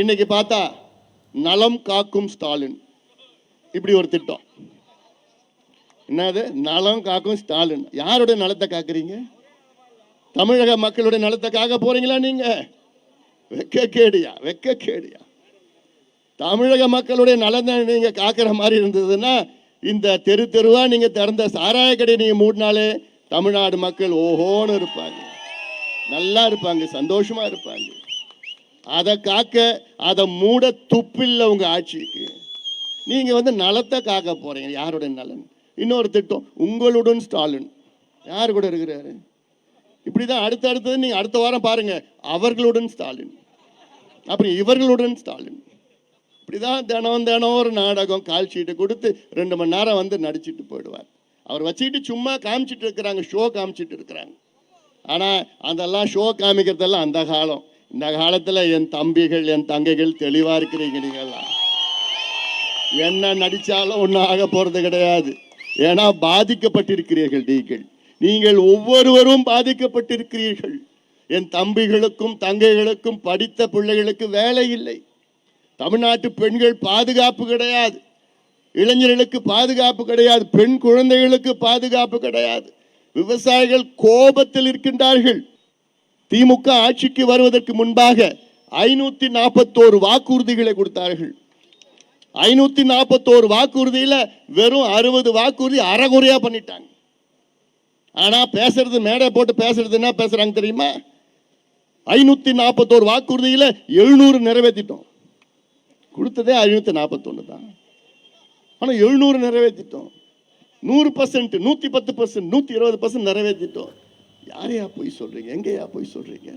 இன்னைக்கு பார்த்தா நலம் காக்கும் ஸ்டாலின். இப்படி ஒரு திட்டம். என்னது? நலம் காக்கும் ஸ்டாலின். யாருடைய நலத்தை காக்குறீங்க? தமிழக மக்களுடைய நலத்தை காக்க போறீங்களா நீங்க? வெக்க கேடியா வெக்க கேடியா தமிழக மக்களுடைய நலனை நீங்க காக்கிற மாதிரி இருந்ததுன்னா இந்த தெரு தெருவா நீங்க திறந்த சாராய கடை நீங்க மூடினாலே தமிழ்நாடு மக்கள் ஓஹோன்னு இருப்பாங்க. நல்லா இருப்பாங்க சந்தோஷமா இருப்பாங்க. அதை காக்க அதை மூட துப்பில்ல உங்கள் ஆட்சிக்கு. நீங்கள் வந்து நலத்தை காக்க போகிறீங்க யாருடைய நலன்? இன்னொரு திட்டம் உங்களுடன் ஸ்டாலின். யார் கூட இருக்கிறாரு? இப்படிதான் அடுத்த அடுத்தது நீங்கள் அடுத்த வாரம் பாருங்க. அவர்களுடன் ஸ்டாலின். அப்புறம் இவர்களுடன் ஸ்டாலின். இப்படி தான் தினம் தினம் ஒரு நாடகம் கால்ஷீட்டை கொடுத்து ரெண்டு மணி நேரம் வந்து நடிச்சிட்டு போயிடுவார். அவர் வச்சுக்கிட்டு சும்மா காமிச்சிட்டு இருக்கிறாங்க ஷோ காமிச்சிட்டு இருக்கிறாங்க. ஆனால் அதெல்லாம் ஷோ காமிக்கிறதெல்லாம் அந்த காலம். இந்த காலத்தில் என் தம்பிகள் என் தங்கைகள் தெளிவாக இருக்கிறீங்க நீங்கள்லாம். என்ன நடித்தாலும் ஒன்றும் ஆக போகிறது கிடையாது. ஏன்னா பாதிக்கப்பட்டிருக்கிறீர்கள் நீங்கள். நீங்கள் ஒவ்வொருவரும் பாதிக்கப்பட்டிருக்கிறீர்கள். என் தம்பிகளுக்கும் தங்கைகளுக்கும் படித்த பிள்ளைகளுக்கு வேலை இல்லை. தமிழ்நாட்டு பெண்கள் பாதுகாப்பு கிடையாது. இளைஞர்களுக்கு பாதுகாப்பு கிடையாது. பெண் குழந்தைகளுக்கு பாதுகாப்பு கிடையாது. விவசாயிகள் கோபத்தில் இருக்கின்றார்கள். திமுக ஆட்சிக்கு வருவதற்கு முன்பாக ஐநூத்தி நாற்பத்தோரு வாக்குறுதிகளை கொடுத்தார்கள். ஐநூத்தி நாற்பத்தோரு வாக்குறுதியில வெறும் அறுபது வாக்குறுதி அறகுறையா பண்ணிட்டாங்க. ஆனா பேசுறது மேடை போட்டு பேசுறது என்ன பேசுறாங்க தெரியுமா? ஐநூத்தி நாற்பத்தோரு வாக்குறுதியில எழுநூறு நிறைவேற்றிட்டோம் கொடுத்ததே ஐநூத்தி நாற்பத்தொன்னு தான். ஆனா எழுநூறு நிறைவேற்றிட்டோம் நூறு பர்சன்ட் நூத்தி பத்து பர்சன்ட் நூத்தி இருபது பர்சன்ட் நிறைவேற்றிட்டோம் யாரையா போய் சொல்றீங்க? எங்கேயா போய் சொல்றீங்க?